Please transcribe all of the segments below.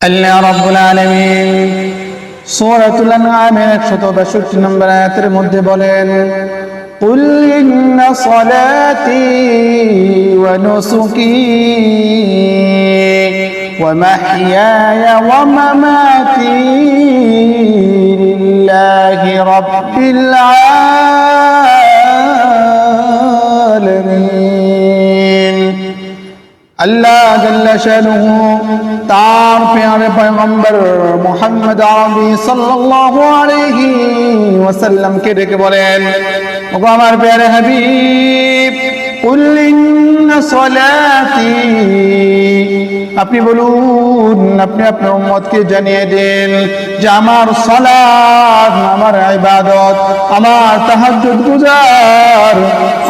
আল্লাহ রাব্বুল আলামিন সূরাতুল আনআমের 162 নম্বর আয়াতের মধ্যে বলেন قل إن صلاتي ونسكي ومحياي ومماتي لله رب আল্লাহ জাল্লা শানুহু তার প্যারে পয়গম্বর মুহাম্মদ আরবি সাল্লাল্লাহু আলাইহি ওয়াসাল্লাম কে ডেকে বলেন ওগো আমার প্যারে হাবিব আপনি বলুন, আপনি আপনার উম্মতকে জানিয়ে দেন যে আমার সালাত আমার ইবাদত, আমার তাহাজ্জুদ গুজার,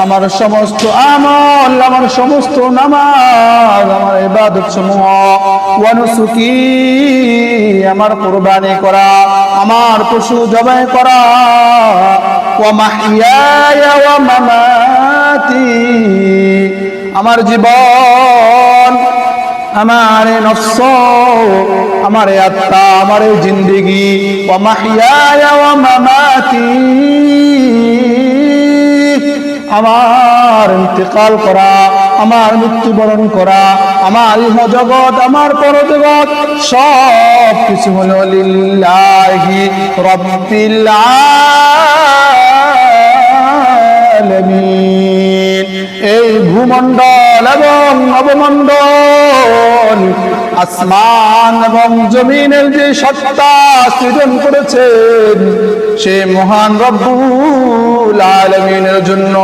আমার সমস্ত আমল, আমার সমস্ত নামাজ, আমার ইবাদত সমূহ ওয়ানুসুকি আমার কুরবানি করা, আমার পশু জবাই করা, ওয়া মাহইয়ায়া ওয়া মামাতি আমার জীবন, আমার নফস, আমার আত্মা, আমার জিন্দিগি ও মাহিয়া মামাতি। আমার ইন্তেকাল করা, আমার মৃত্যুবরণ করা, আমার ইহ জগৎ আমার পরজগৎ সব কিছু হলো লিল্লাহি রব্বিল ভূমণ্ডল এবং নবমণ্ডল, আসমান এবং জমিনের যে সত্তা সৃজন করেছেন, সে মহান রব্বুল আলমিনের জন্য